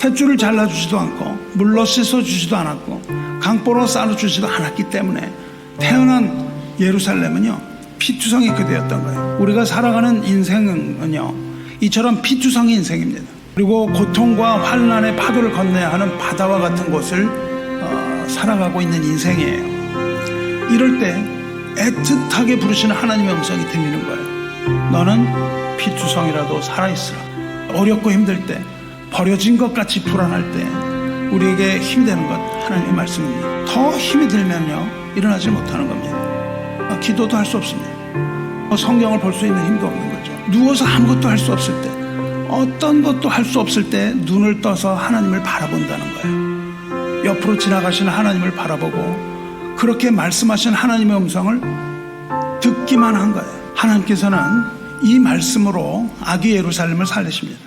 탯줄을 잘라주지도 않고 물로 씻어주지도 않았고 강보로 쌀어주지도 않았기 때문에 태어난 예루살렘은요 피투성이 그 되었던 거예요. 우리가 살아가는 인생은요 이처럼 피투성의 인생입니다. 그리고 고통과 환란의 파도를 건너야 하는 바다와 같은 곳을 어, 살아가고 있는 인생이에요. 이럴 때 애틋하게 부르시는 하나님의 음성이 들리는 거예요. 너는 피투성이라도 살아있으라. 어렵고 힘들 때, 버려진 것 같이 불안할 때, 우리에게 힘이 되는 것 하나님의 말씀입니다. 더 힘이 들면요, 일어나지 못하는 겁니다. 어, 기도도 할 수 없습니다. 어, 성경을 볼 수 있는 힘도 없는 거죠. 누워서 아무것도 할 수 없을 때, 어떤 것도 할 수 없을 때 눈을 떠서 하나님을 바라본다는 거예요. 옆으로 지나가시는 하나님을 바라보고 그렇게 말씀하신 하나님의 음성을 듣기만 한 거예요. 하나님께서는 이 말씀으로 아기 예루살렘을 살리십니다.